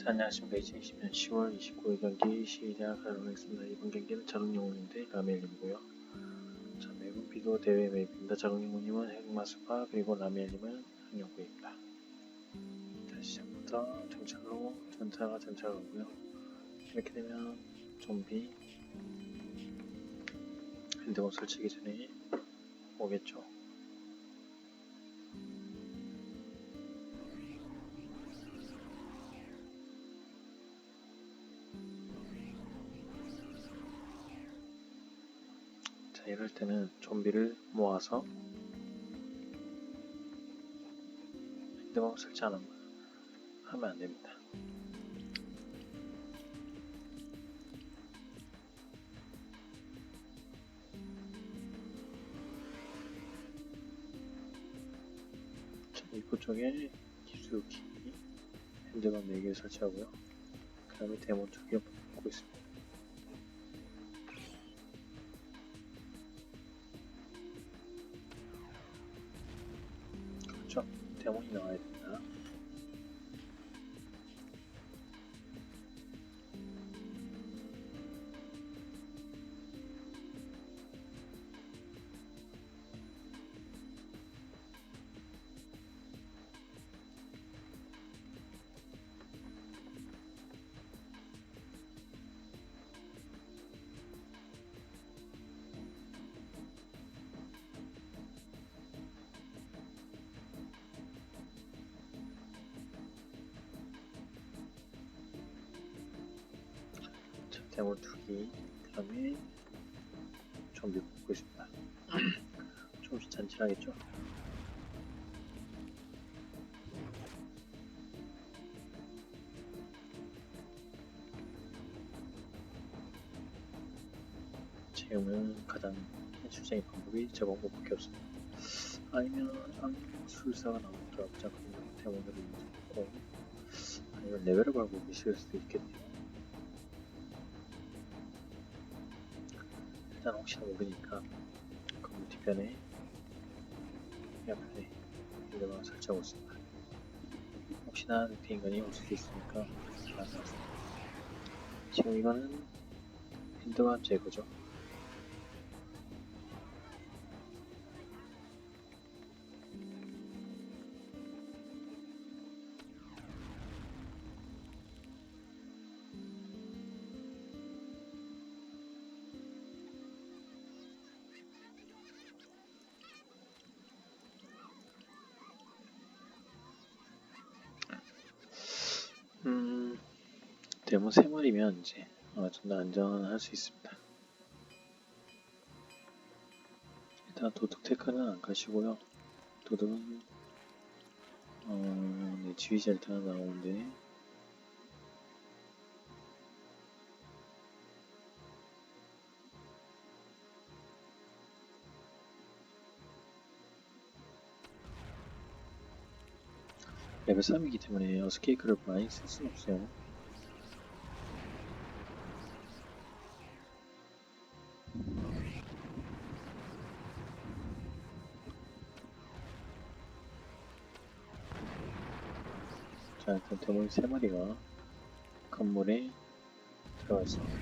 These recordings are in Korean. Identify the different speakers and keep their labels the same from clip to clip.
Speaker 1: 자, 안녕하십니까. 2020년 10월 29일 경기 시작하도록 하겠습니다. 이번 경기는 자동영웅인데 라멜님이고요. 자, 매번 비도 대회 맵입니다. 자동영웅님은 핵마스파 그리고 라멜님은 항영구입니다. 자, 시작부터 정찰로 전차가 전차가고요. 이렇게 되면 좀비 핸드폰 설치기 전에 오겠죠. 자, 이럴 때는 좀비를 모아서 핸드폰 설치 안 하면 하면 안 됩니다. 자, 입구 쪽에 기수기 핸드폰 4개 설치하고요. 그 다음에 데몬 쪽에 붙고 있습니다. 그렇죠. 데몬이 나와야 됩니다. 자, 데몬 두기 그 다음에 좀비 뽑고 있습니다. 조금씩 잔치하겠죠? 채우면 가장 현실적인 방법이 저 방법밖에 없습니다. 아니면 암술사가 나오더라고요. 그런 데몬으로 있고 아니면 레벨을 밟고 계실 수도 있겠네요. 일단 혹시나 모르니까 건물 뒤편에 옆에 이거만 설치하고 있습니다. 혹시나 늑대 인간이 올 수도 있으니까 알아봤습니다. 지금 이거는 빈도감 제거죠. 데모 3마리면 이제 정도 안전할 수 있습니다. 일단 도둑 테크는 안 가시고요. 도둑은 어, 네, 지휘자 일단 나오는데 레벨 3이기 때문에 어스케이크를 많이 쓸 수는 없어요. 자, 일단 데몬 3마리가 건물에 들어가 있습니다.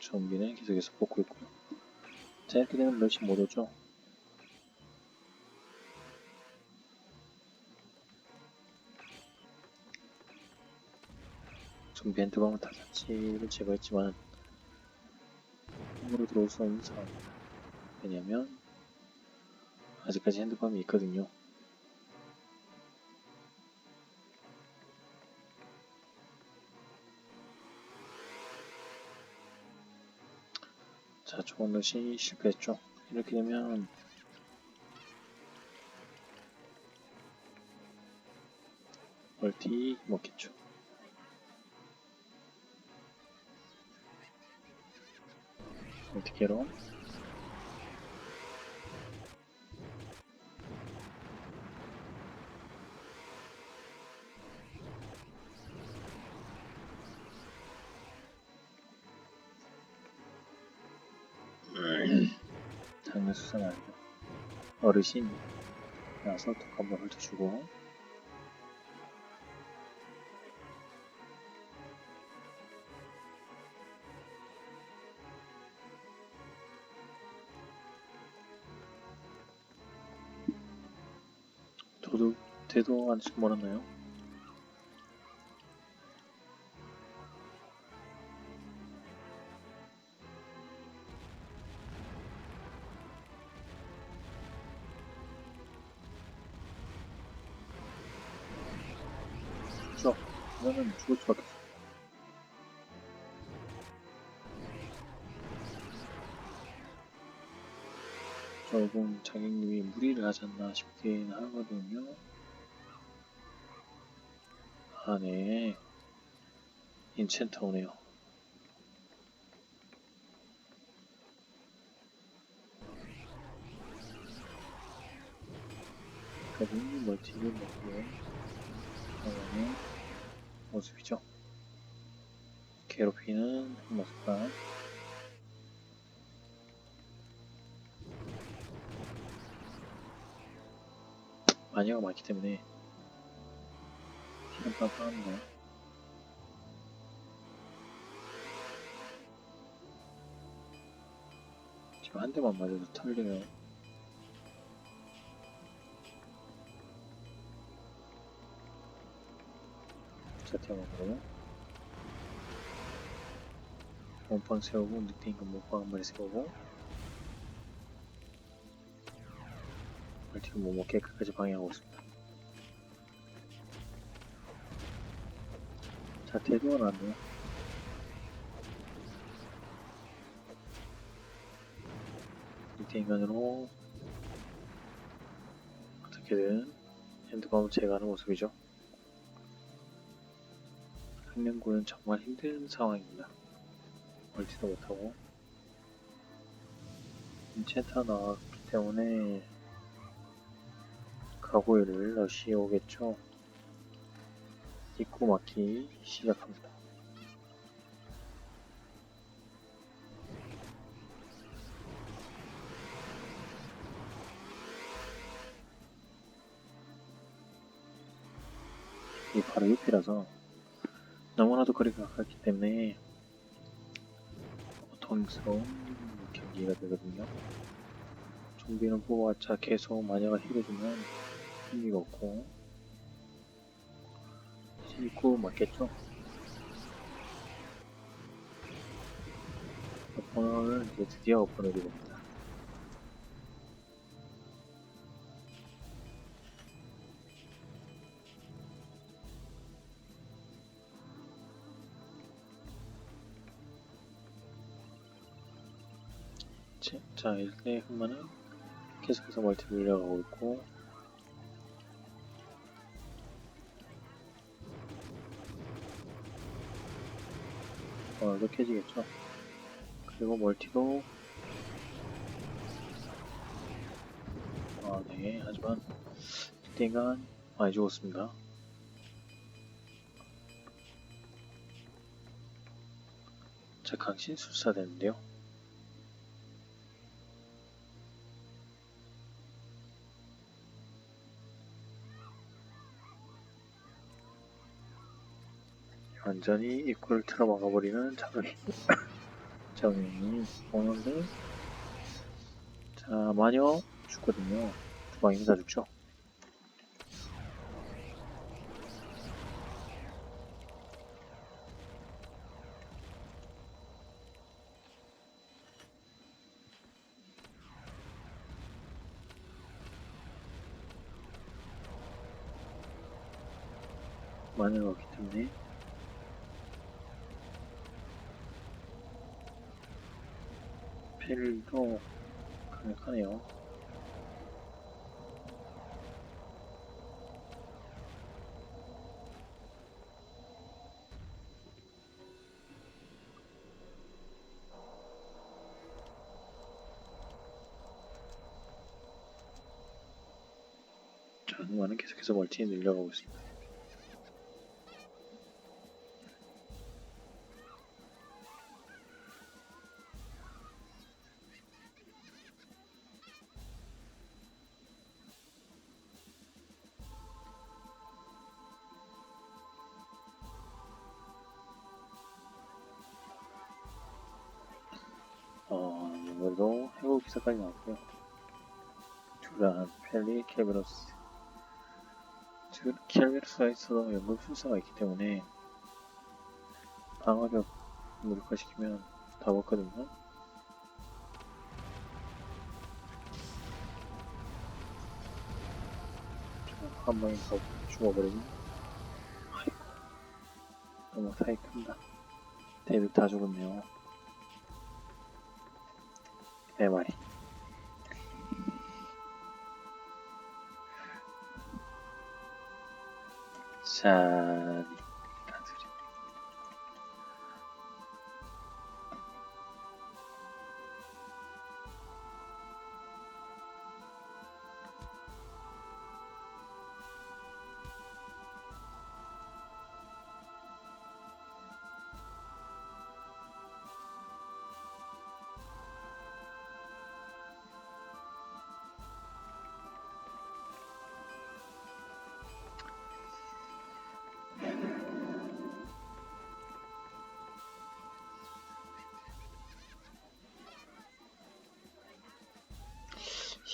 Speaker 1: 좀비는 계속해서 뽑고 있고요. 자, 이렇게 되면 멸치 못 오죠? 좀비 핸드방은 다 자치를 제거했지만 홈으로 들어올 수 없는 상황입니다. 왜냐면 아직까지 핸드밤이 있거든요. 자, 좋은 것이 실패했죠. 이렇게 되면 멀티 먹겠죠. 어떻게로? 당연 수상 아니죠. 어르신 나서 톡 한번 훑어주고 도둑 대도 아직 멀었나요? 죽을 수밖에 없어. 조금 자객님이 무리를 하지 않나 싶긴 하거든요. 아, 네. 인챈터 오네요. 그림 멀티를 먹고요. 당연히 모습이죠. 괴롭히는 모습과 마녀가 많기 때문에 피는 빵빵합니다. 지금 한 대만 맞아도 털려요. 자태형으로 몸빵 세우고 늑대 인간 몸빵 한 마리 세우고 멀티는 못 끝까지 방해하고 있습니다. 자태도 나왔네요. 늑대 인간으로 어떻게든 핸드밤을 제거하는 모습이죠. 학년고는 정말 힘든 상황입니다. 멀티도 못하고 인체타 나왔기 때문에 가고일을 러시에 오겠죠. 입구 막기 시작합니다. 이 바로 옆이라서 너무나도 거리가 가깝기 때문에 고통스러운 경기가 되거든요. 좀비는 뽑아왔자 계속 마녀가 힐해주면 의미가 없고 입구 맞겠죠? 오퍼를 이제 드디어 됩니다. 자, 자, 이렇게 흑마는 계속해서 멀티 밀려가고 있고 어, 이렇게 깨지겠죠. 그리고 멀티도 아, 네. 하지만 이때간 많이 죽었습니다. 자, 강신 술사 되는데요. 완전히 입구를 틀어 막아버리는 장애 장애인이 오는데 자 마녀 죽거든요. 두 방이면 다 죽죠. 마녀가 없기 때문에 필도 강력하네요. 자, 흑마는 계속해서 멀티에 늘려가고 있습니다. 이번에도 해골 기사까지 나왔고요. 두란, 펠리, 켈베로스. 두, 켈베로스가 있어도 연금 순서가 있기 때문에 방어력 무력화시키면 다 먹거든요. 한 번에 더 죽어버리니 아이고 너무 사이 큰다 데뷔 다 죽었네요 네 마리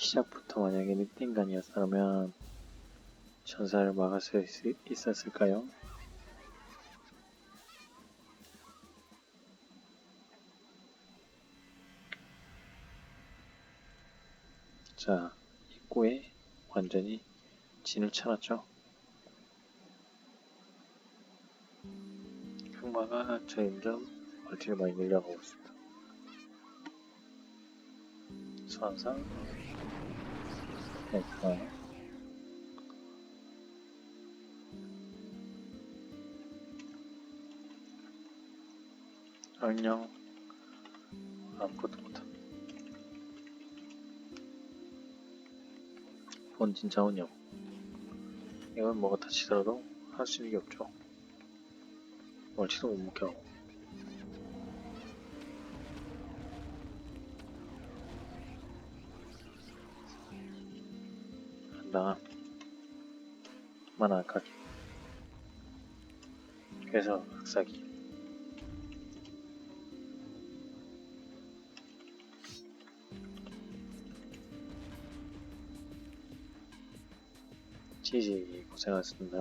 Speaker 1: 시작부터 만약에 늑대인간이었다면 전사를 막을 수 있, 있었을까요? 자, 입구에 완전히 진을 쳐놨죠. 흑마가 점점 멀티를 많이 늘려가고 있습니다. 수환 상 에카 안녕. 아무것도 못함. 본진 자원력 이건 뭐가 다치더라도 할 수 있는 게 없죠. 멀티도 못 먹게 한다. 만화 아까기 그래서 흑사기. 지지 고생하셨습니다.